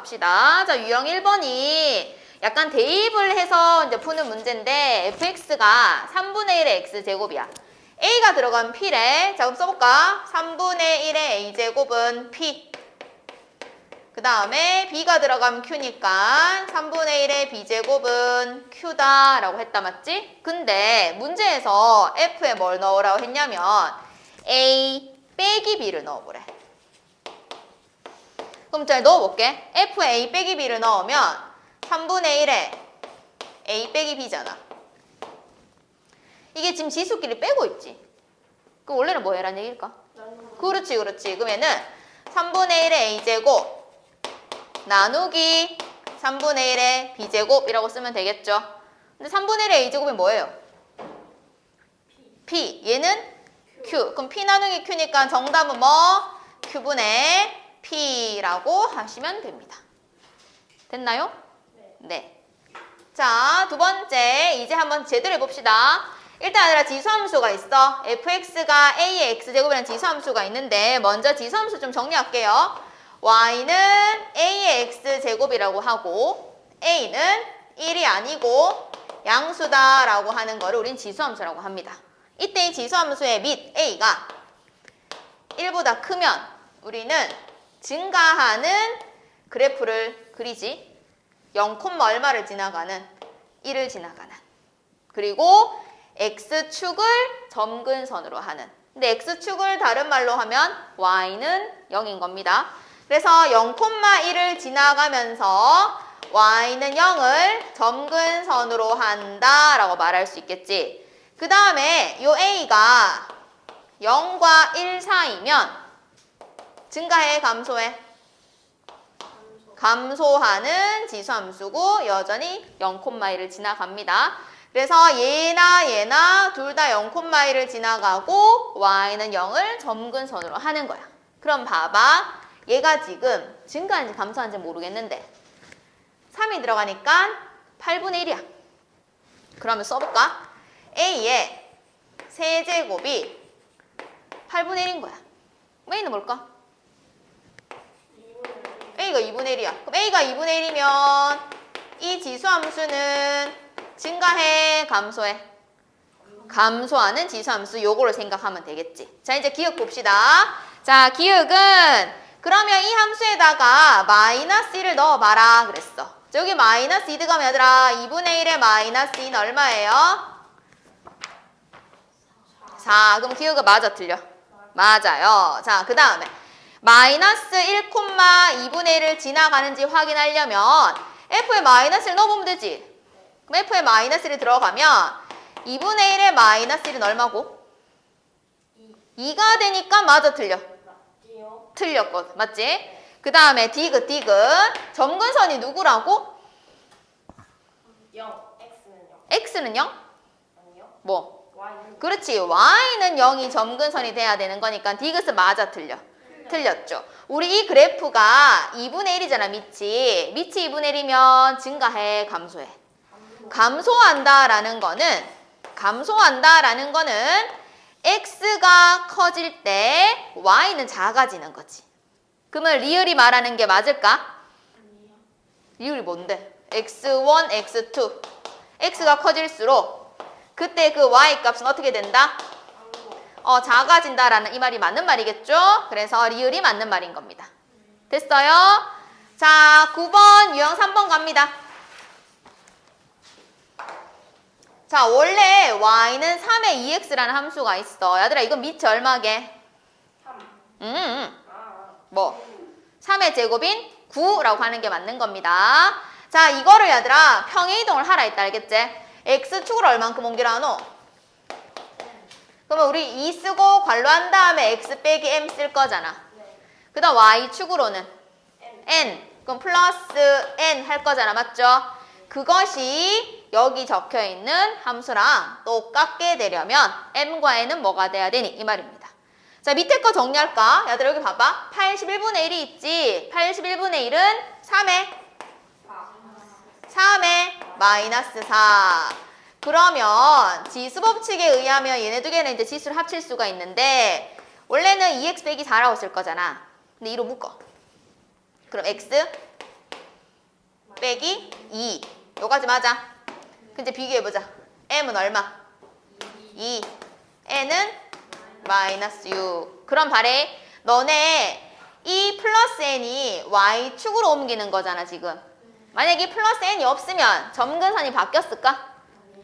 갑시다. 자, 유형 1번이 약간 대입을 해서 이제 푸는 문제인데 fx가 3분의 1의 x제곱이야. a가 들어간 p래. 자, 그럼 써볼까? 3분의 1의 a제곱은 p. 그 다음에 b가 들어가면 q니까 3분의 1의 b제곱은 q다 라고 했다 맞지? 근데 문제에서 f에 뭘 넣으라고 했냐면 a 빼기 b를 넣어보래. 그럼 잘 넣어볼게. f에 a 빼기 b를 넣으면 3분의 1에 a 빼기 b잖아. 이게 지금 지수끼리 빼고 있지. 그럼 원래는 뭐 해란 얘기일까? 그렇지, 그렇지. 그러면은 3분의 1의 a제곱 나누기 3분의 1의 b제곱이라고 쓰면 되겠죠. 근데 3분의 1의 a제곱이 뭐예요? p. 얘는 q. 그럼 p 나누기 q니까 정답은 뭐? q분의 p라고 하시면 됩니다. 됐나요? 네. 자, 두 번째 이제 한번 제대로 해봅시다. 일단 아니라 지수함수가 있어. fx가 a의 x제곱이라는 지수함수가 있는데 먼저 지수함수 좀 정리할게요. y는 a의 x제곱이라고 하고 a는 1이 아니고 양수다라고 하는 거를 우린 지수함수라고 합니다. 이때 이 지수함수의 밑 a가 1보다 크면 우리는 증가하는 그래프를 그리지 0, 얼마를 지나가는 1을 지나가는 그리고 x축을 점근선으로 하는 근데 x축을 다른 말로 하면 y는 0인 겁니다. 그래서 0, 1을 지나가면서 y는 0을 점근선으로 한다라고 말할 수 있겠지. 그 다음에 요 a가 0과 1 사이면 증가해 감소해 감소하는 지수함수고 여전히 0,1을 지나갑니다. 그래서 얘나 얘나 둘 다 0,1을 지나가고 y는 0을 점근선으로 하는 거야. 그럼 봐봐. 얘가 지금 증가한지 감소한지 모르겠는데 3이 들어가니까 8분의 1이야. 그러면 써볼까? a의 세제곱이 8분의 1인 거야. a는 뭘까? A가 2분의 1이야. 그럼 a가 2분의 1이면 이 지수함수는 증가해, 감소해? 감소하는 지수함수 요거를 생각하면 되겠지. 자, 이제 기억 봅시다. 자, 기억은 그러면 이 함수에다가 마이너스 1을 넣어봐라 그랬어. 자, 여기 마이너스 2 들어가면 얘들아 2분의 1의 마이너스 2는 얼마예요? 4. 그럼 기억은 맞아 틀려? 맞아요. 자, 그 다음에 마이너스 1, 2분의 1을 지나가는지 확인하려면 f에 마이너스를 넣어보면 되지. 그럼 f에 마이너스를 들어가면 2분의 1의 마이너스 1은 얼마고? 2 가 되니까 맞아 틀려. 틀렸거든. 맞지? 그 다음에 디귿 디귿 점근선이 누구라고? 0, x는 0. x는 0? 아니요. 뭐? y는 그렇지. y는 0이 점근선이 돼야 되는 거니까 디귿은 맞아 틀려. 틀렸죠. 우리 이 그래프가 2분의 1이잖아, 밑이. 밑이 2분의 1이면 증가해, 감소해. 감소한다라는 거는 감소한다라는 거는 x가 커질 때 y는 작아지는 거지. 그러면 리을이 말하는 게 맞을까? 리을이 뭔데? x1, x2. x가 커질수록 그때 그 y 값은 어떻게 된다? 어, 작아진다라는 이 말이 맞는 말이겠죠? 그래서 리을이 맞는 말인 겁니다. 됐어요? 자, 9번, 유형 3번 갑니다. 자, 원래 y는 3의 2x라는 함수가 있어. 얘들아, 이건 밑이 얼마게? 3. 음, 음, 아, 뭐? 3의 제곱인 9라고 하는 게 맞는 겁니다. 자, 이거를 얘들아, 평행이동을 하라 했다, 알겠지? x축을 얼만큼 옮기라노? 그러면 우리 2 쓰고 관로한 다음에 x 빼기 m 쓸 거잖아. 네. 그 다음 y축으로는 n. 그럼 플러스 n 할 거잖아. 맞죠? 그것이 여기 적혀 있는 함수랑 똑같게 되려면 m과 n은 뭐가 돼야 되니? 이 말입니다. 자, 밑에 거 정리할까? 얘들 여기 봐봐. 81분의 1이 있지. 81분의 1은 3에 4. 3에 마이너스 4. 그러면 지수 법칙에 의하면 얘네 두 개는 이제 지수를 합칠 수가 있는데 원래는 2x 빼기 4라고 쓸 거잖아. 근데 2로 묶어. 그럼 x 빼기 2. 요까지 맞아. 근데 비교해보자. m은 얼마? 2. n은 마이너스 6. 그럼 바래. 너네 이 플러스 n이 y축으로 옮기는 거잖아, 지금. 만약에 이 플러스 n이 없으면 점근선이 바뀌었을까?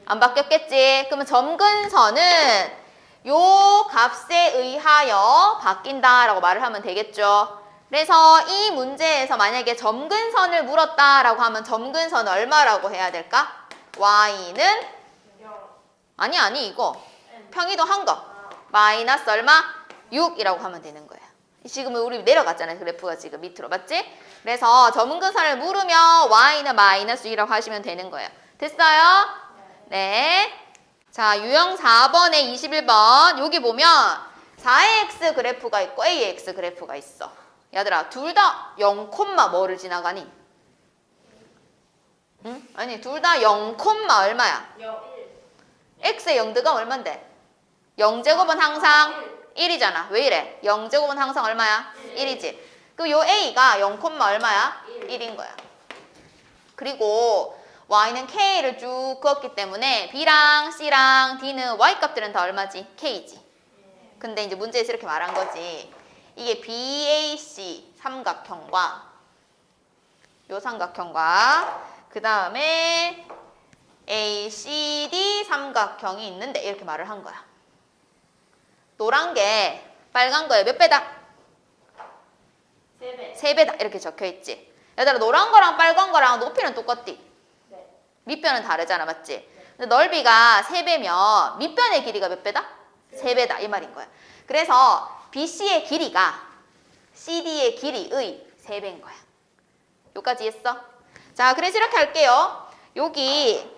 안 바뀌었겠지. 그러면 점근선은 요 값에 의하여 바뀐다라고 말을 하면 되겠죠. 그래서 이 문제에서 만약에 점근선을 물었다라고 하면 점근선 얼마라고 해야 될까? y는 아니 아니 이거 평이도 한 거. 마이너스 얼마? 6이라고 하면 되는 거야. 지금 우리 내려갔잖아요. 그래프가 지금 밑으로. 맞지? 그래서 점근선을 물으면 y는 마이너스 6이라고 하시면 되는 거예요. 됐어요? 네. 자, 유형 4번에 21번. 여기 보면 4의 x 그래프가 있고 a의 x 그래프가 있어. 얘들아, 둘 다 0, 뭐를 지나가니? 응? 아니, 둘 다 0, 얼마야? x의 0드가 얼만데? 0제곱은 항상 1 이잖아. 왜 이래? 0제곱은 항상 얼마야? 1 이지. 그요 a가 0, 얼마야? 1 인 거야. 그리고 y는 k를 쭉 그었기 때문에 b랑 c랑 d는 y 값들은 다 얼마지? k지. 근데 이제 문제에서 이렇게 말한 거지. 이게 BAC 삼각형과 요 삼각형과 그 다음에 ACD 삼각형이 있는데 이렇게 말을 한 거야. 노란 게 빨간 거에 몇 배다? 세 배다 이렇게 적혀 있지. 얘들아 노란 거랑 빨간 거랑 높이는 똑같디. 밑변은 다르잖아, 맞지? 근데 넓이가 세 배면 밑변의 길이가 몇 배다? 세 배다 이 말인 거야. 그래서 BC의 길이가 CD의 길이의 세 배인 거야. 여기까지 했어? 자, 그래서 이렇게 할게요. 여기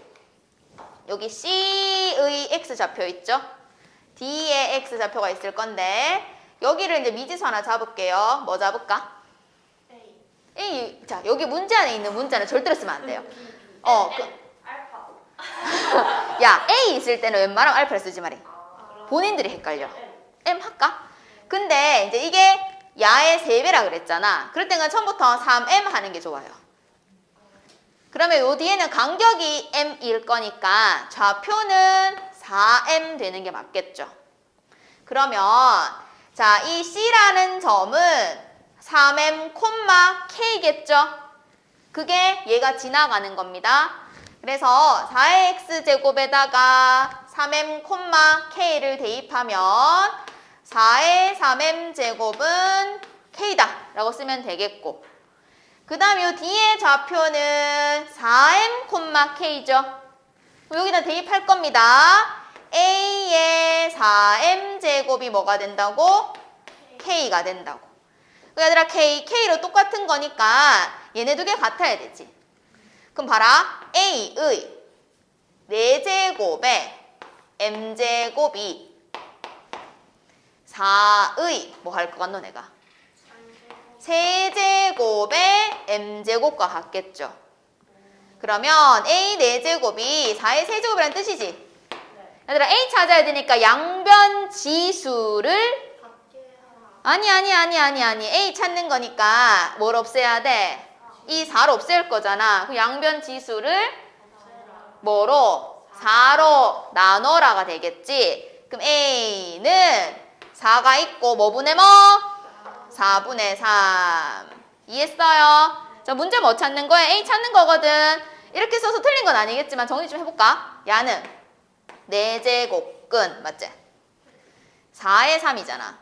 여기 C의 X 좌표 있죠? D의 X 좌표가 있을 건데 여기를 이제 미지수 하나 잡을게요. 뭐 잡을까? A. 자, 여기 문제 안에 있는 문자는 절대로 쓰면 안 돼요. 어, 그, 야, A 있을 때는 웬만하면 알파를 쓰지 말이. 본인들이 헷갈려. M 할까? 근데 이제 이게 야의 3배라 그랬잖아. 그럴 때는 처음부터 3M 하는 게 좋아요. 그러면 요 뒤에는 간격이 M일 거니까 좌표는 4M 되는 게 맞겠죠. 그러면 자, 이 C라는 점은 3M, K겠죠? 그게 얘가 지나가는 겁니다. 그래서 4의 x제곱에다가 3m, k를 대입하면 4의 3m 제곱은 k다 라고 쓰면 되겠고 그 다음 요 뒤에 좌표는 4m, k죠. 여기다 대입할 겁니다. a의 4m 제곱이 뭐가 된다고? k가 된다고. 그 얘들아 k, k로 똑같은 거니까 얘네 두 개 같아야 되지. 그럼 봐라. a의 4제곱에 m제곱이 4의 뭐 할 것 같노 내가? 세제곱에 m제곱과 같겠죠. 그러면 a 4제곱이 4의 세제곱이라는 뜻이지. 얘들아 a 찾아야 되니까 양변 지수를 아니 아니 아니 아니 아니 a 찾는 거니까 뭘 없애야 돼? 이 4를 없앨 거잖아. 그 양변 지수를 뭐로? 4로 나눠라가 되겠지. 그럼 A는 4가 있고 뭐 분의 뭐? 4분의 3. 이해했어요? 자, 문제 뭐 찾는 거야? A 찾는 거거든. 이렇게 써서 틀린 건 아니겠지만 정리 좀 해볼까? 야는 4제곱근 맞지? 4의 3이잖아.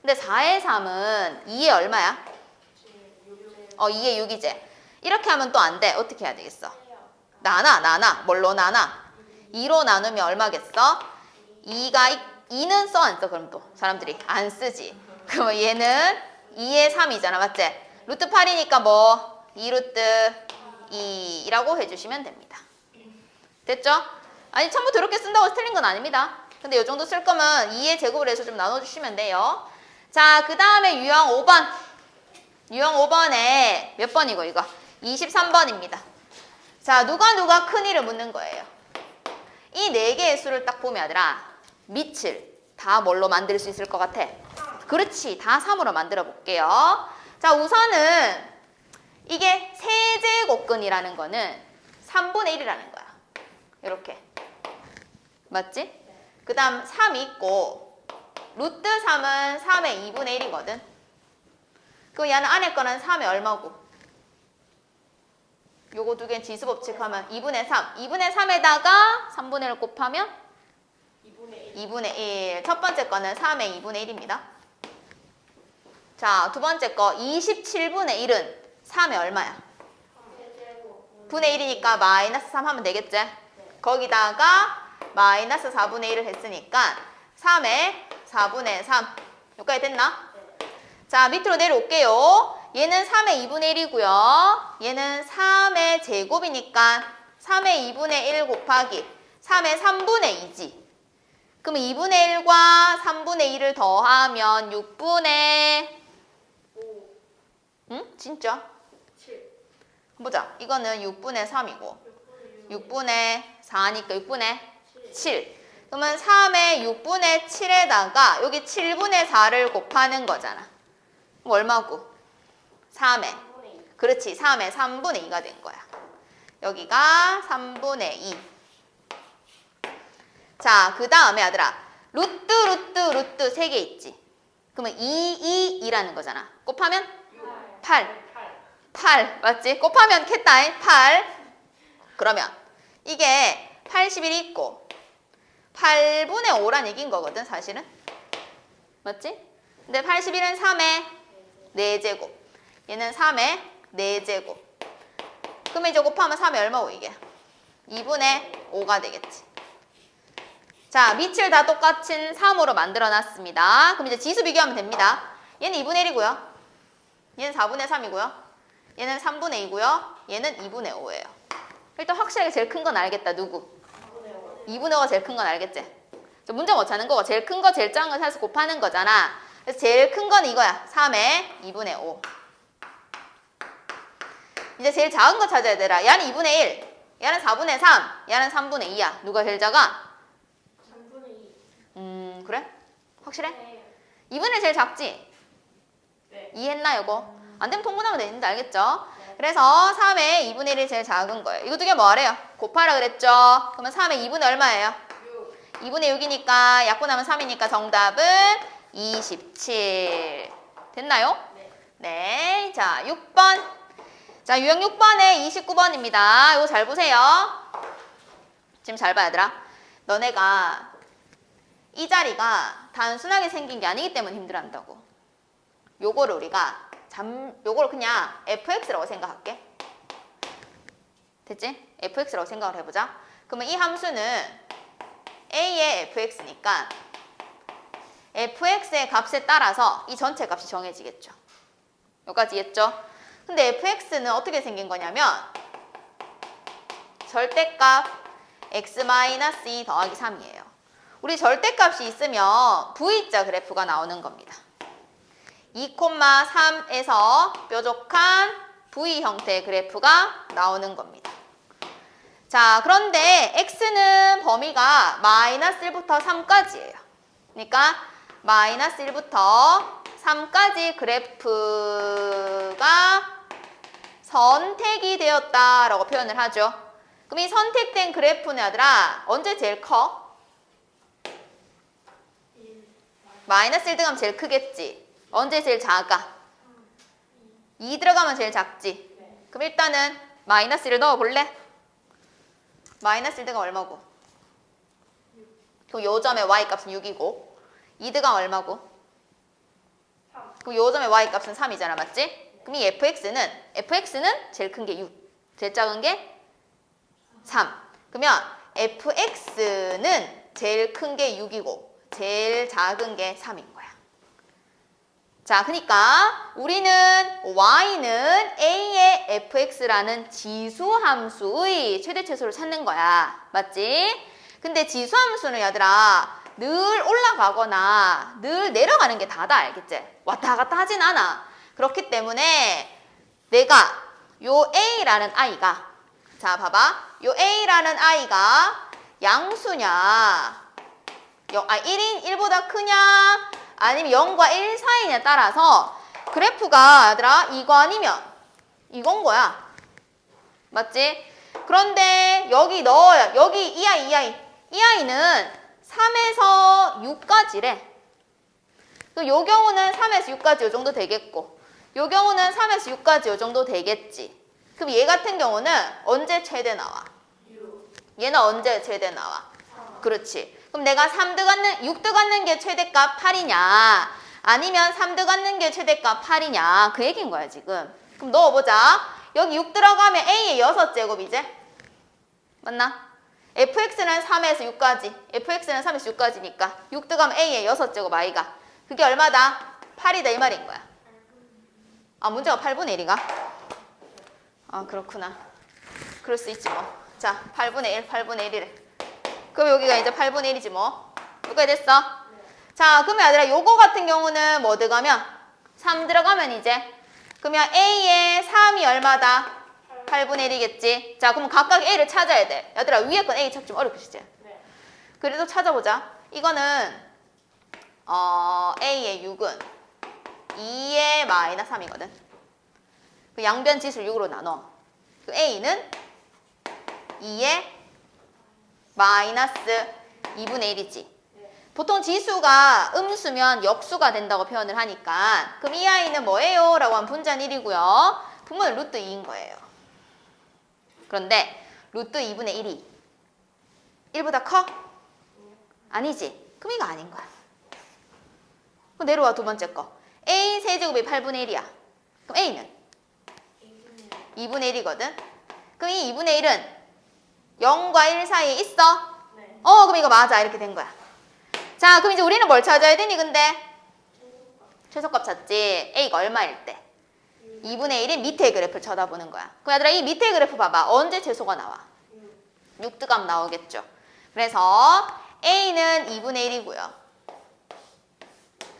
근데 4의 3은 2의 얼마야? 어, 2의 6이지. 이렇게 하면 또 안 돼. 어떻게 해야 되겠어? 나눠, 나눠. 뭘로 나눠? 2로 나누면 얼마겠어? 2가, 2는 써, 안 써? 그럼 또 사람들이 안 쓰지. 그러면 얘는 2의 3이잖아. 맞지? 루트 8이니까 뭐? 2루트 2라고 해주시면 됩니다. 됐죠? 아니, 처음부터 이렇게 쓴다고 틀린 건 아닙니다. 근데 이 정도 쓸 거면 2의 제곱을 해서 좀 나눠주시면 돼요. 자, 그 다음에 유형 5번. 유형 5번에 몇 번이고 이거? 23번입니다. 자, 누가 누가 큰이를 묻는 거예요. 이 네 개의 수를 딱 보면 아들아 밑을 다 뭘로 만들 수 있을 것 같아? 그렇지. 다 3으로 만들어 볼게요. 자, 우선은 이게 세제곱근이라는 거는 3분의 1이라는 거야. 이렇게. 맞지? 그 다음 3이 있고 루트 3은 3의 2분의 1이거든. 그럼 얘는 안에 거는 3의 얼마고? 요거 두개 지수 법칙 하면 2분의 3. 2분의 3에다가 3분의 1 곱하면 2분의 1. 2분의 1. 첫 번째 거는 3의 2분의 1입니다. 자, 두 번째 거 27분의 1은 3의 얼마야? 분의 1이니까 마이너스 3 하면 되겠지? 거기다가 마이너스 4분의 1을 했으니까 3의 4분의 3. 여기까지 됐나? 자, 밑으로 내려올게요. 얘는 3의 2분의 1이고요. 얘는 3의 제곱이니까 3의 2분의 1 곱하기 3의 3분의 2지. 그럼 2분의 1과 3분의 1을 더하면 6분의 5. 응? 진짜? 7. 보자. 이거는 6분의 3이고 6분의 4니까 6분의 7. 그러면 3의 6분의 7에다가 여기 7분의 4를 곱하는 거잖아. 얼마고? 3의. 3분의 2. 그렇지. 3의 3분의 2가 된 거야. 여기가 3분의 2. 자, 그 다음에 아들아. 루트, 루트, 루트 3개 있지. 그러면 2, 2, 2라는 거잖아. 곱하면 8. 8. 8 맞지? 곱하면 캣다이 8 그러면 이게 81이 있고 8분의 5란 얘기인 거거든 사실은 맞지? 근데 81은 3의 4제곱 얘는 3의 4제곱 그러면 이제 곱하면 3의 얼마고 이게 2분의 5가 되겠지 자 밑을 다 똑같은 3으로 만들어 놨습니다 그럼 이제 지수 비교하면 됩니다 얘는 2분의 1이고요 얘는 4분의 3이고요 얘는 3분의 2고요. 얘는 2분의 5예요. 일단 확실하게 제일 큰 건 알겠다. 누구? 4분의 5. 2분의 5가 제일 큰 건 알겠지? 저 문제 못 찾는 거고 제일 큰 거 제일 작은 거 사서 곱하는 거잖아. 그래서 제일 큰 건 이거야. 3의 2분의 5. 이제 제일 작은 거 찾아야 되라. 얘는 2분의 1. 얘는 4분의 3. 얘는 3분의 2야. 누가 제일 작아? 3분의 2. 음 그래? 확실해? 네. 2분의 제일 작지? 네. 이해했나 이거? 안 되면 통분하면 되는데 알겠죠? 네. 그래서 3의 2분의 1이 제일 작은 거예요. 이거 두 개 뭐하래요? 곱하라 그랬죠? 그러면 3의 2분의 얼마예요? 6. 2분의 6이니까 약분하면 3이니까 정답은 27. 됐나요? 네. 네. 자, 6번. 자, 유형 6번에 29번입니다. 이거 잘 보세요. 지금 잘 봐, 얘들아. 너네가 이 자리가 단순하게 생긴 게 아니기 때문에 힘들어 한다고. 요거를 우리가 잠, 요걸 그냥 fx라고 생각할게. 됐지? fx라고 생각을 해보자. 그러면 이 함수는 a의 fx니까 fx의 값에 따라서 이 전체 값이 정해지겠죠. 여기까지 이해했죠? 근데 fx는 어떻게 생긴 거냐면 절대값 x-2 더하기 3이에요. 우리 절대값이 있으면 V자 그래프가 나오는 겁니다. 2,3에서 뾰족한 V 형태의 그래프가 나오는 겁니다. 자, 그런데 x는 범위가 마이너스 1부터 3까지예요. 그러니까 마이너스 1부터 3까지 그래프가 선택이 되었다라고 표현을 하죠. 그럼 이 선택된 그래프는 얘들아 언제 제일 커? 마이너스 1 들어가면 제일 크겠지. 언제 제일 작아? 2 들어가면 제일 작지. 네. 그럼 일단은 마이너스 1을 넣어볼래? 마이너스 1 들어가면 얼마고? 그럼 요 점의 y 값은 6이고 2 들어가면 얼마고? 3. 그럼 요 점의 y 값은 3이잖아 맞지? 그럼 이 fx는 fx는 제일 큰 게 6, 제일 작은 게 3. 그러면 fx는 제일 큰 게 6이고 제일 작은 게 3인 거야. 자, 그러니까 우리는 y는 a의 fx라는 지수함수의 최대 최소를 찾는 거야. 맞지? 근데 지수함수는 얘들아 늘 올라가거나 늘 내려가는 게 다다 알겠지? 왔다 갔다 하진 않아. 그렇기 때문에 내가 요 a라는 i가 자 봐봐 요 a라는 i가 양수냐 영, 아 1인 1보다 크냐 아니면 0과 1 사이냐에 따라서 그래프가 얘들아 이거 아니면 이건 거야. 맞지? 그런데 여기 넣어요. 여기 이 아이, 이 아이. 이 아이는 3에서 6까지래. 요 경우는 3에서 6까지 요 정도 되겠고, 요 경우는 3에서 6까지 요 정도 되겠지. 그럼 얘 같은 경우는 언제 최대 나와? 유. 얘는 언제 최대 나와? 삼. 그렇지. 그럼 내가 3 들어갔는, 6 들어갔는 게 최대값 8이냐? 아니면 3 들어갔는 게 최대값 8이냐? 그 얘기인 거야, 지금. 그럼 넣어보자. 여기 6 들어가면 A의 6제곱 이제. 맞나? Fx는 3에서 6까지. fx는 3에서 6까지니까. 6 들어가면 A의 6제곱 i가. 그게 얼마다? 8이다 이 말인 거야. 아, 문제가 8분의 1이가? 아, 그렇구나. 그럴 수 있지 뭐. 자, 8분의 1, 8분의 1이래. 그럼 여기가 이제 8분의 1이지 뭐. 여기가 됐어? 자, 그러면 얘들아 요거 같은 경우는 뭐 들어가면? 3 들어가면 이제 그러면 A의 3이 얼마다? 8분의 1이겠지. 자, 그럼 각각 A를 찾아야 돼. 얘들아 위에 건 A 찾기 좀 어렵겠지? 네. 그래도 찾아보자. 이거는 어, A의 6은 2의 마이너스 3이거든. 그 양변 지수를 6으로 나눠. 그 A는 2의 마이너스 2분의 1이지. 네. 보통 지수가 음수면 역수가 된다고 표현을 하니까 그럼 이 아이는 뭐예요? 라고 하면 분자는 1이고요. 분모는 루트 2인 거예요. 그런데 루트 2분의 1이 1보다 커? 아니지. 그럼 이거 아닌 거야. 그럼 내려와 두 번째 거. A 세제곱이 8분의 1이야. 그럼 A는 이분의 2분의 1이거든. 그럼 이 2분의 1은 0과 1 사이에 있어? 네. 어, 그럼 이거 맞아. 이렇게 된 거야. 자, 그럼 이제 우리는 뭘 찾아야 되니, 근데? 최소값 찾지. A가 얼마일 때? 2분의 1이 밑에 그래프를 쳐다보는 거야. 그럼 얘들아, 이 밑에 그래프 봐봐. 언제 최소가 나와? 6드감 나오겠죠. 그래서 A는 2분의 1이고요.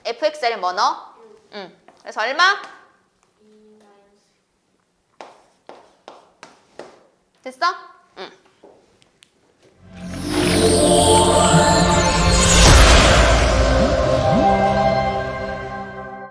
fx를 뭐 넣어? 응. 그래서 얼마? 2 마이너스 됐어?